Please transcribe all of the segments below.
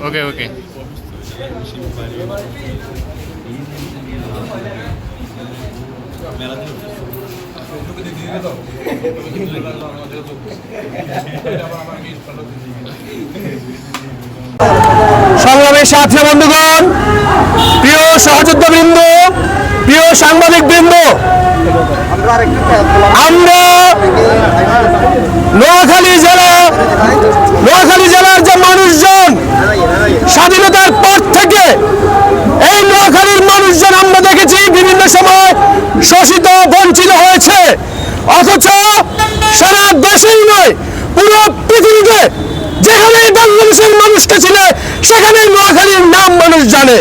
ওকে ওকে সংগ্রামের সাথে বন্ধুগণ প্রিয় সহযোদ্ধা বৃন্দ প্রিয় সাংবাদিক বৃন্দ আমরা নোয়াখালী জেলা নোয়াখালী জেলার যে মানুষজন স্বাধীনতার পর থেকে এই নোয়াখালীর মানুষজন আমরা দেখেছি বিভিন্ন সময় শোষিত বঞ্চিত হয়েছে অথচ সারা দেশেই নয়, পুরো পৃথিবীতে যেখানে বাংলাদেশের মানুষটা ছিল, সেখানেই নোয়াখালীর নাম মানুষ জানে।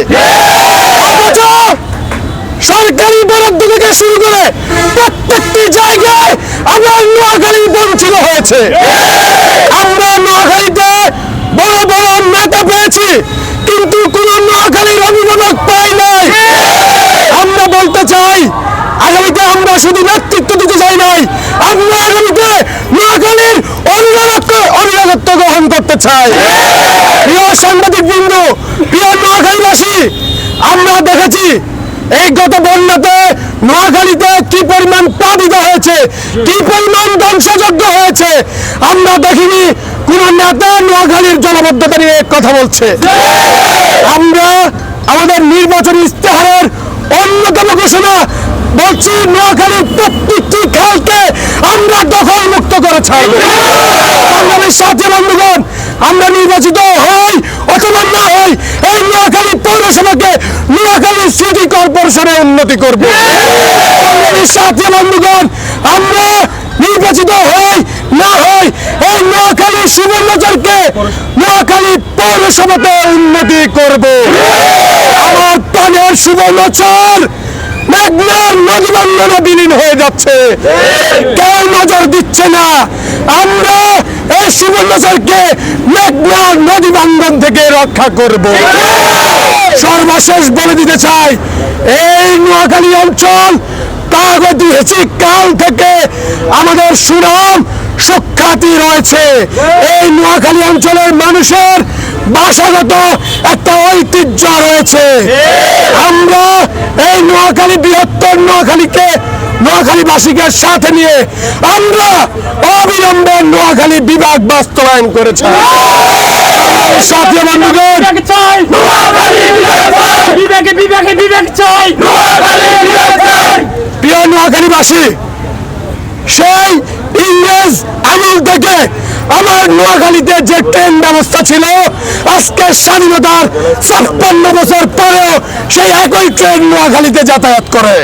সরকারি বরাদ্দ থেকে শুরু করে প্রত্যেকটি জায়গায় আমরা নোয়াখালী বঞ্চিত হয়েছে আমরা নোয়াখালীতে বড় বড় নেতা পেয়েছি কিন্তু কোন নোয়াখালীর অভিভাবক পাই নাই আমরা বলতে চাই আগামীতে আমরা শুধু নেতৃত্ব দিতে চাই নাই, আমরা আগামীতে নোয়াখালীর অভিভাবক অভিভাবকত্ব গ্রহণ করতে চাই। প্রিয় সাংবাদিক বৃন্দ, প্রিয় নোয়াখালীবাসী আমরা দেখেছি এই গত বন্যাতে নোয়াখালীতে কি পরিমাণ প্লাবিত হয়েছে, কি পরিমাণ ধ্বংসযজ্ঞ হয়েছে, আমরা দেখিনি কোন নেতা নোয়াখালীর জলবদ্ধতা নিয়ে কথা বলছে। আমরা আমাদের নির্বাচনী ইস্তেহারের অন্যতম ঘোষণা বলছি, নোয়াখালীর প্রত্যেকটি খালকে আমরা দখল মুক্ত করে ছাড়ব। বাংলাদেশ সাথে বন্ধুগণ, আমরা নির্বাচিত হই অথবা না হই, এই নোয়াখালী পৌরসভাকে নোয়াখালী সিটি কর্পোরেশনে উন্নতি করব। বাংলাদেশ সাথে বন্ধুগণ, আমরা নির্বাচিত হই না হই, এই নোয়াখালী সুবর্ণচরকে নোয়াখালী পৌরসভাতে উন্নতি করব। আমার প্রাণের সুবর্ণচর মেঘনার নদী বন্ধনে বিলীন হয়ে যাচ্ছে। কেউ নজর দিচ্ছে না। আমরা এই সুবর্ণচরকে মেঘনার নদী বান্ধন থেকে রক্ষা করব। সর্বশেষ বলে দিতে চাই এই নোয়াখালী অঞ্চল প্রাগৈতিহাসিক কাল থেকে আমাদের সুনাম সুখ্যাতি রয়েছে। এই নোয়াখালী অঞ্চলের মানুষের ভাষাগত একটা ঐতিহ্য রয়েছে। আমরা এই নোয়াখালী বৃহত্তর নোয়াখালীকে নোয়াখালীবাসীকে সাথে নিয়ে আমরা অবিলম্বে নোয়াখালী বিভাগ বাস্তবায়ন করেছি। সাথী বন্ধুগণ বিবেকে বিবেকে বিবেক চাই। প্রিয় নোয়াখালীবাসী সেই ইংরেজ আমল থেকে আমার নোয়াখালীতে যে ট্রেন ব্যবস্থা ছিল, আজকে স্বাধীনতার ছাপ্পান্ন বছর পরেও সেই একই ট্রেন নোয়াখালীতে যাতায়াত করে।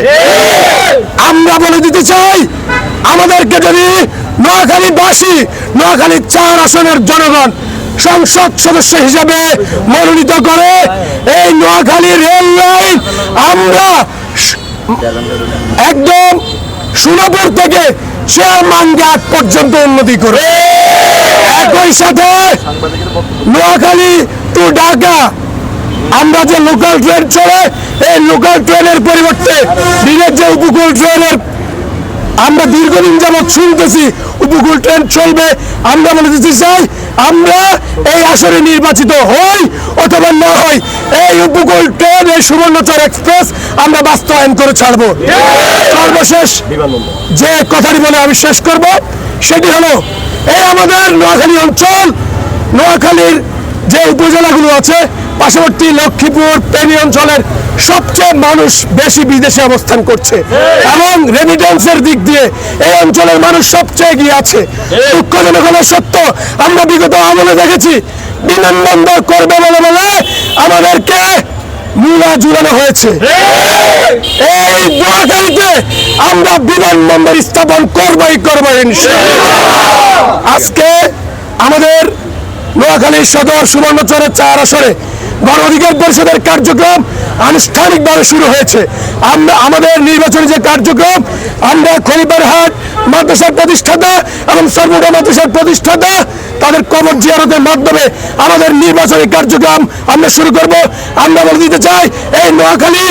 আমরা বলে দিতে চাই, আমাদেরকে যদি নোয়াখালীবাসী নোয়াখালী চার আসনের জনগণ, সংসদ সদস্য হিসেবে মনোনীত করে, এই নোয়াখালী রেল লাইন আমরা একদম সোনাপুর থেকে চেয়ারম্যান ঘাট পর্যন্ত উন্নতি করে। একই সাথে নোয়াখালী টু ঢাকা, আমরা যে লোকাল ট্রেন চলে এই লোকাল ট্রেনের পরিবর্তে দিনের যে উপকূল ট্রেনের আমরা দীর্ঘদিন যাবৎ শুনতেছি, উপকূল ট্রেন চলবে, আমরা বলে দিতে চাই আমরা এই আসরে নির্বাচিত হই অথবা না হই, এই উপকূল ট্রেন এই সুবর্ণচর এক্সপ্রেস আমরা বাস্তবায়ন করে ছাড়বো। সর্বশেষ যে কথাটি বলে আমি শেষ করব, সেটি হলো, এই আমাদের নোয়াখালী অঞ্চল, নোয়াখালীর যে উপজেলাগুলো আছে, পার্শ্ববর্তী লক্ষ্মীপুর পেনি অঞ্চলের সবচেয়ে মানুষ বেশি বিদেশে অবস্থান করছে। এবং রেমিটেন্সের দিক দিয়ে এই অঞ্চলের মানুষ সবচেয়ে এগিয়ে আছে। দুঃখজনক হলে সত্য, আমরা বিগত আমলে দেখেছি, বিমানবন্দর করবে বলে বলে আমাদেরকে মূলা জুড়ানো হয়েছে। এই! নোয়াখালীতে আমরা বিমানবন্দর স্থাপন করবই করব। আজকে আমাদের নোয়াখালী সদর সুবর্ণচরের চার আসরে গণ অধিকার পরিষদের কার্যক্রম আনুষ্ঠানিকভাবে শুরু হয়েছে। আমরা আমাদের নির্বাচনী যে কার্যক্রম আমরা খলিবারহাট মাদ্রাসার প্রতিষ্ঠাতা এবং সর্বদা মাদ্রাসার প্রতিষ্ঠাতা তাদের কবর জিয়ারতের মাধ্যমে আমাদের নির্বাচনী কার্যক্রম আমরা শুরু করব। আমরা বলে দিতে চাই, এই নোয়াখালী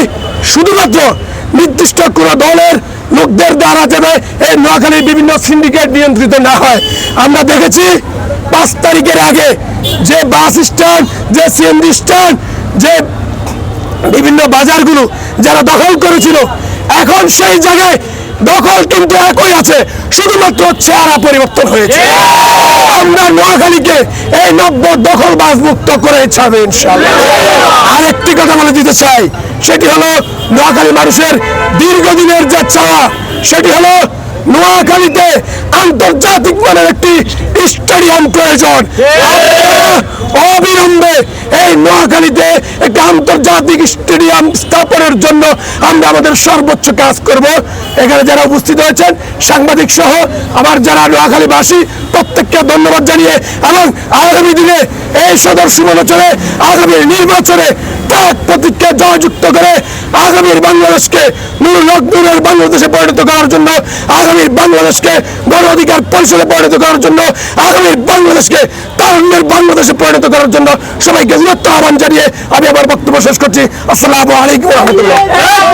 শুধুমাত্র নির্দিষ্ট কোনো দলের লোকদের দ্বারা যাবে এই নোয়াখালীর বিভিন্ন সিন্ডিকেট নিয়ন্ত্রিত না হয়। আমরা দেখেছি, পাঁচ তারিখের আগে যে বাস স্ট্যান্ড, যে সিএনজি স্ট্যান্ড, যে বিভিন্ন বাজারগুলো যারা দখল করেছিল, এখন সেই জায়গায় দখল কিন্তু একই আছে শুধুমাত্র চেহারা পরিবর্তন হয়েছে। আমরা নোয়াখালীকে এই নব্য দখল বাস মুক্ত করে ছাড়বে ইনশাল্লাহ আরেকটি কথা বলে দিতে চাই সেটি হলো নোয়াখালী মানুষের দীর্ঘদিনের যে চাওয়া সেটি হলো নোয়াখালীতে আন্তর্জাতিক মানের একটি স্টেডিয়াম প্রয়োজন। অবিলম্বে এই নোয়াখালীতে একটি আন্তর্জাতিক স্টেডিয়াম স্থাপনের জন্য আমরা আমাদের সর্বোচ্চ কাজ করব। এখানে যারা উপস্থিত হয়েছেন, সাংবাদিক সহ আমার যারা নোয়াখালীবাসী, প্রত্যেককে ধন্যবাদ জানিয়ে এবং আগামী দিনে এই সদর সুমনোচরে আগামী নির্বাচনে জয়যুক্ত করে আগামীর বাংলাদেশকে বাংলাদেশে পরিণত করার জন্য, আগামীর বাংলাদেশকে গণ অধিকার পরিষদে পরিণত করার জন্য, আগামীর বাংলাদেশকে তারুণ্যের বাংলাদেশে পরিণত করার জন্য সবাইকে নিরত্ব আহ্বান জানিয়ে আমি আমার বক্তব্য শেষ করছি। আসসালামু আলাইকুম রহমতুল্লাহ।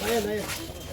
Vai, vai.